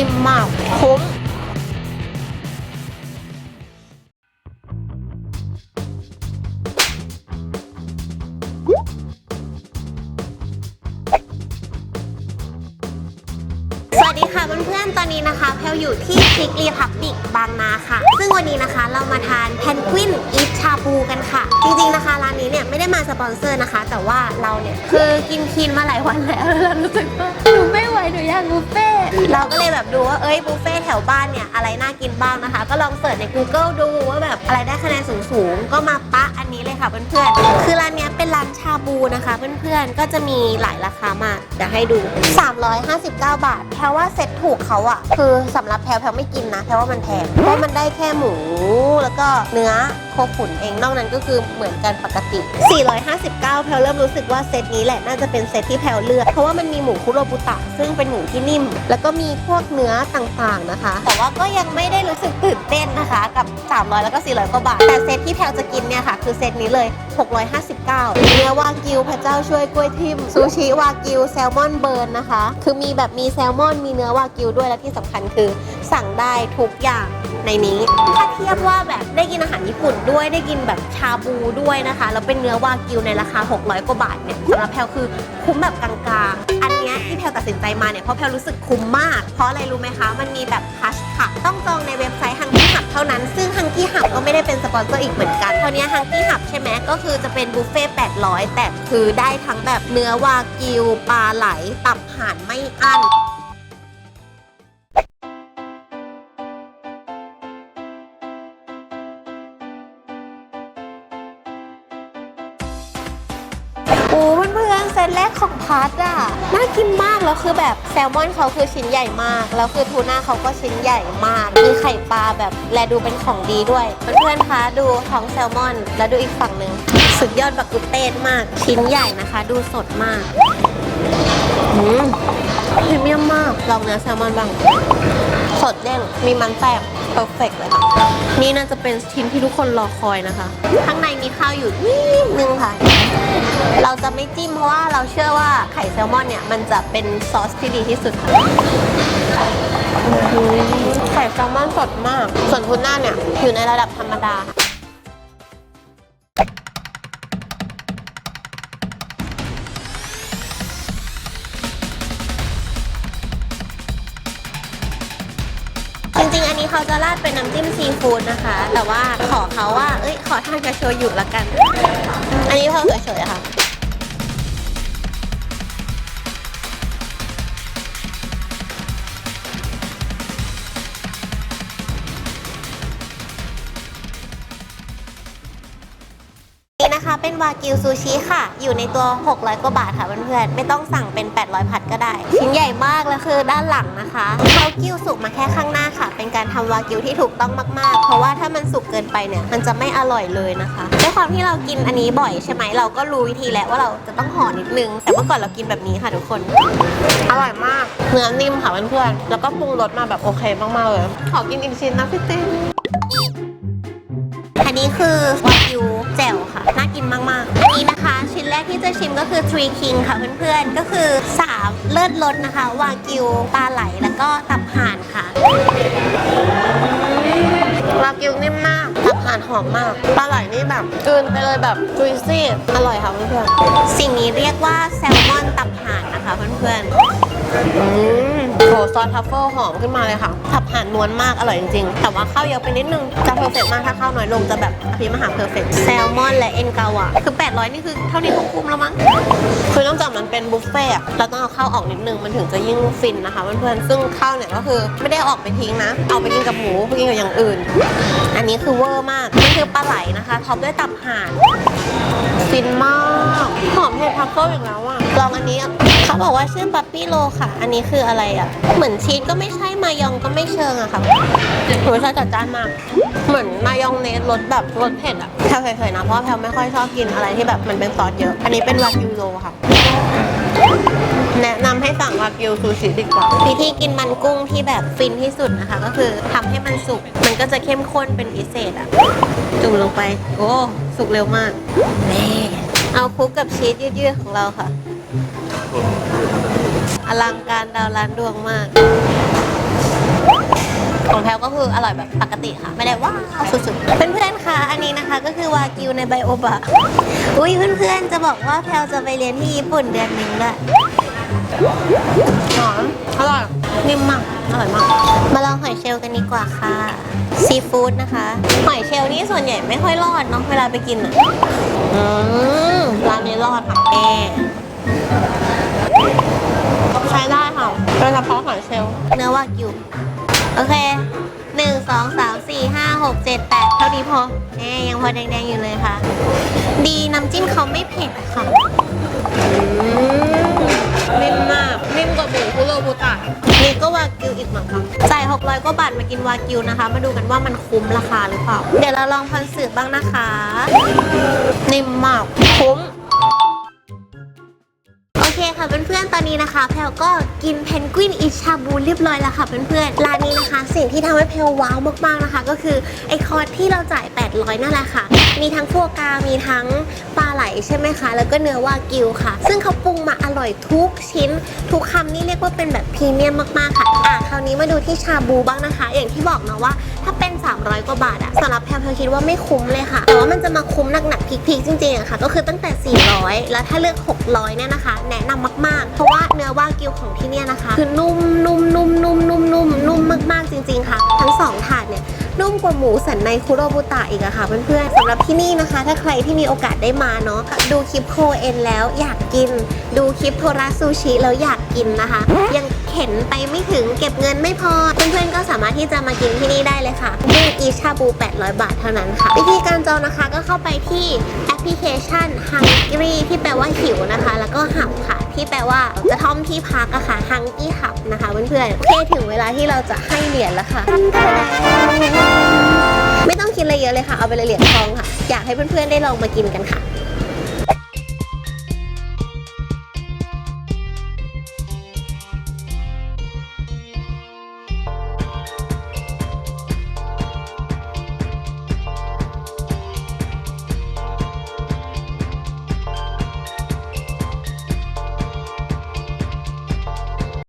นิ่มมาก คุ้มสวัสดีค่ะเพื่อนๆ ตอนนี้นะคะแพลอยู่ที่พิกรีพับบิกบางนาค่ะ ซึ่งวันนี้นะคะเรามาทานแพนกวินอีทชาบูกันค่ะ จริงๆนะคะร้านนี้เนี่ยไม่ได้มาสปอนเซอร์นะคะ แต่ว่าเราเนี่ยคือกินคีนมาหลายวันแล้วแล้วเรารู้สึกว่าหนูไม่ หนูอยากบุฟเฟ่เราก็เลยแบบดูว่าเอ้ยบุฟเฟ่แถวบ้านเนี่ยอะไรน่ากินบ้างนะคะ ก็ลองเสิร์ชใน Google ดูว่าแบบอะไรได้คะแนนสูงๆ ก็มาปะอันนี้เลยค่ะเพื่อนๆ คือร้านเนี้ยเป็นร้านชาบูนะคะเพื่อนๆ ก็จะมีหลายราคามากเดี๋ยวให้ดู 359 บาทแพรว่าเซ็ตถูกเขาอะคือสำหรับแพรแพรไม่กินนะแพรว่ามันแพงเพราะมันได้แค่หมูแล้วก็เนื้อ คขุนเองนอกนั้นก็คือเหมือนกันปกติ 459 แพลเริ่มรู้สึกว่าเซตนี้แหละน่าจะเป็นเซตที่แพลเลือก เพราะว่ามันมีหมูคุโรบุตะ ซึ่งเป็นหมูที่นิ่ม แล้วก็มีพวกเนื้อต่างๆนะคะ แต่ว่าก็ยังไม่ได้รู้สึกตื่นเต้นนะคะ กับ 300 แล้วก็ 400 กว่าบาท แต่เซตที่แพลจะกินเนี่ยค่ะ คือเซตนี้เลย659 เนื้อวากิวพระเจ้าช่วยกล้วยทิมซูชิวากิวแซลมอนเบิร์นนะคะ คือมีแบบมีแซลมอนมีเนื้อวากิวด้วยและที่สำคัญคือ สั่งได้ทุกอย่างในนี้ ถ้าเทียบว่าแบบได้กินอาหารญี่ปุ่นด้วยได้กินแบบชาบูด้วยนะคะแล้วเป็นเนื้อวากิวในราคา 600 กว่าบาทเนี่ยสำหรับแพลคือคุ้มแบบกลางๆ อันเนี้ยที่แพลตัดสินใจมาเนี่ยเพราะแพลรู้สึกคุ้มมาก เพราะอะไรรู้ไหมคะ มันมีแบบพัชค่ะต้องจองในเว็บไซต์ฮัง เท่านั้น ซึ่งฮังกี้หับก็ไม่ได้เป็นสปอนเซอร์อีกเหมือนกันเท่านี้ฮังกี้หับใช่ไหมก็คือจะเป็นบุฟเฟ่ต์800 แต่คือได้ทั้งแบบเนื้อวากิวปลาไหลตับห่านไม่อั้น ซตแรกของพัทอะน่ากินมากแล้วคือแบบแซลมอนเขาคือชิ้นใหญ่มาก แล้วคือทูน่าเขาก็ชิ้นใหญ่มาก มีไข่ปลาแบบแลดูเป็นของดีด้วย เพื่อนๆคะดูท้องแซลมอน แล้วดูอีกฝั่งหนึ่งสุดยอดบักกุเต้นมาก ชิ้นใหญ่นะคะ ดูสดมากอืมพรีเมียมมากลองเนื้อแซลมอนบ้างสดเด้งมีมันแทรกเพอร์เฟกเลยค่ะ นี่น่าจะเป็นชิ้นที่ทุกคนรอคอยนะคะ ข้างในมีข้าวอยู่นิดนึงค่ะ เราจะไม่จิ้มเพราะว่าเราเชื่อว่าไข่แซลมอนเนี่ยมันจะเป็นซอสที่ดีที่สุดค่ะไข่แซลมอนสดมาก ส่วนทูน่าเนี่ยอยู่ในระดับธรรมดาจริงๆ อันนี้เขาจะราดเป็นน้ำจิ้มซีฟู้ดนะคะ แต่ว่าขอเขาว่า เอ้ย ขอทานกับโชยุละกัน อันนี้พอเฉยๆค่ะ นะคะ เป็นวากิวซูชิค่ะ อยู่ในตัว 600 กว่าบาทค่ะเพื่อนๆ ไม่ต้องสั่งเป็น 800 ผัดก็ได้ ชิ้นใหญ่มากแล้วคือด้านหลังนะคะเขากิวสุกมาแค่ข้างหน้าค่ะ เป็นการทำวากิวที่ถูกต้องมากๆ เพราะว่าถ้ามันสุกเกินไปเนี่ย มันจะไม่อร่อยเลยนะคะด้วยความที่เรากินอันนี้บ่อยใช่ไหมเราก็รู้วิธีแล้วว่าเราจะต้องห่อนิดนึง แต่เมื่อก่อนเรากินแบบนี้ค่ะทุกคน อร่อยมาก เนื้อนิ่มค่ะเพื่อนๆ แล้วก็ปรุงรสมาแบบโอเคมากๆเลย ขอกินอีกชิ้นนะพี่ติ้ อันนี้คือวากิวแจ่วค่ะ น่ากินมากๆอันนี้นะคะ ชิ้นแรกที่จะชิมก็คือ Three King ค่ะเพื่อนๆ ก็คือ 3 เลิศรสนะคะ วากิวปลาไหลแล้วก็ตับห่านค่ะวากิวนิ่มมากตับห่านหอมมาก ปลาไหลนี่แบบกลืนไปเลยแบบจุยซี่ อร่อยค่ะเพื่อนๆ สิ่งนี้เรียกว่าแซลมอนตับห่านนะคะเพื่อนๆ อืมโหซอสทัฟเฟิลหอมขึ้นมาเลยค่ะทับห่านนวลมากอร่อยจริงๆ แต่ว่าข้าวเยอะไปนิดนึง จะเพอร์เฟกต์มากถ้าข้าวน้อยลงจะแบบอภิมหาเพอร์เฟกต์แซลมอนและเอ็นกาวะคือ 800 นี่คือเท่านี้ก็คุ้มแล้วมั้ง คือนอกจากมันเป็นบุฟเฟ่ต์อะเราต้องเอาข้าวออกนิดนึง มันถึงจะยิ่งฟินนะคะเพื่อนๆ ซึ่งข้าวเนี่ยก็คือไม่ได้ออกไปทิ้งนะ เอาไปกินกับหมูไปกินกับอย่างอื่น อันนี้คือเวอร์มาก นี่คือปลาไหลนะคะท็อปด้วยตับห่านฟินมาก หอมเห็ดทัฟเฟิลอีกแล้วอะลองอันนี้เขาบอกว่าชื่อปัปปี้โลค่ะ อันนี้คืออะไรอะ เหมือนชีสก็ไม่ใช่ มายองก็ไม่เชิงอะค่ะรสชาติจัดจ้านมาก เหมือนมายองเนสรสแบบรสเผ็ดอะแพลวเคยๆนะ เพราะว่าแพลวไม่ค่อยชอบกินอะไรที่แบบมันเป็นซอสเยอะ อันนี้เป็นวากิวโลค่ะ แนะนำให้สั่งวากิวซูชิดีกว่า วิธีกินมันกุ้งที่แบบฟินที่สุดนะคะ ก็คือทำให้มันสุก มันก็จะเข้มข้นเป็นพิเศษอะจุ่มลงไป โอ้ สุกเร็วมากนี่เอาคลุกกับชีสยืดๆของเราค่ะ อลังการดาวล้านดวงมาก ของแพลก็คืออร่อยแบบปกติค่ะ ไม่ได้ว้าวสุดๆ เพื่อนๆคะอันนี้นะคะก็คือวากิวในไบโอบะ อุ้ยเพื่อนๆ จะบอกว่าแพลจะไปเรียนที่ญี่ปุ่นเดือนหนึ่งด้วยหอมอร่อยนิ่มมากอร่อยมาก มาลองหอยเชลล์กันดีกว่าค่ะ ซีฟู้ดนะคะ หอยเชลล์นี่ส่วนใหญ่ไม่ค่อยรอดเนาะเวลาไปกินอะ อืมร้านนี้รอดค่ะแม่ ใช้ได้ค่ะโดยเฉพาะหอยเชลล์เนื้อวากิว โอเคหนึ่งสองสามสี่ห้าหกเจ็ดแปดเท่านี้พอแหมยังพอแดงๆอยู่เลยค่ะ ดีน้ำจิ้มเขาไม่เผ็ดค่ะอืมนิ่มมากนิ่มกว่าหมูคุโรบุตะนี่ก็วากิวอีกเหมือนกันจ่าย600กว่าบาทมากินวากิวนะคะ มาดูกันว่ามันคุ้มราคาหรือเปล่า เดี๋ยวเราลองพันสืบบ้างนะคะ นิ่มมากคุ้มโอเคค่ะเพื่อนๆ ตอนนี้นะคะ แพลก็กินเพนกวินอิชาบูเรียบร้อยแล้วค่ะเพื่อนๆ ร้านนี้นะคะ สิ่งที่ทำให้แพลว้าวมากๆนะคะ ก็คือไอคอร์ที่เราจ่าย 800 นั่นแหละค่ะ มีทั้งฟัวกรามีทั้งปลาไหลใช่ไหมคะ แล้วก็เนื้อวากิวค่ะ ซึ่งเขาปรุงมาอร่อยทุกชิ้น ทุกคำนี่เรียกว่าเป็นแบบพรีเมียมมากๆค่ะ อะคราวนี้มาดูที่ชาบูบ้างนะคะ อย่างที่บอกนะว่าถ้าเป็น 300 กว่าบาทอะสำหรับแพลแพลคิดว่าไม่คุ้มเลยค่ะ แต่ว่ามันจะมาคุ้มหนักๆพีคๆจริงๆอะค่ะ ก็คือตั้งแต่ 400 แล้วถ้าเลือก 600 เนี่ยนะคะ แนะนำมาก ๆ เพราะว่าเนื้อวากิวของที่เนี่ยนะคะ คือนุ่มนุ่มนุ่มนุ่มนุ่มนุ่มนุ่มมากๆจริง ๆ ค่ะ ทั้งสองถาดเนี่ยนุ่มกว่าหมูสันในคุโรบุตะอีกอะค่ะเพื่อนๆสำหรับที่นี่นะคะ ถ้าใครที่มีโอกาสได้มาเนาะดูคลิปโคเอ็นแล้วอยากกิน ดูคลิปโทราซูชิแล้วอยากกินนะคะ ยังเข็นไปไม่ถึงเก็บเงินไม่พอ เพื่อนๆก็สามารถที่จะมากินที่นี่ได้เลยค่ะด้วยอีชาบู 800 บาทเท่านั้นค่ะ วิธีการจองนะคะก็เข้าไปที่แอปพลิเคชัน Hungry ที่แปลว่าหิวนะคะ แล้วก็หับค่ะ ที่แปลว่ากระท่อมที่พักอะค่ะ Hungry หับนะคะเพื่อนๆโอเคถึงเวลาที่เราจะให้เหรียญแล้วค่ะ ไม่ต้องคิดอะไรเยอะเลยค่ะ เอาไปเลยเหรียญทองค่ะ อยากให้เพื่อนๆได้ลองมากินกันค่ะ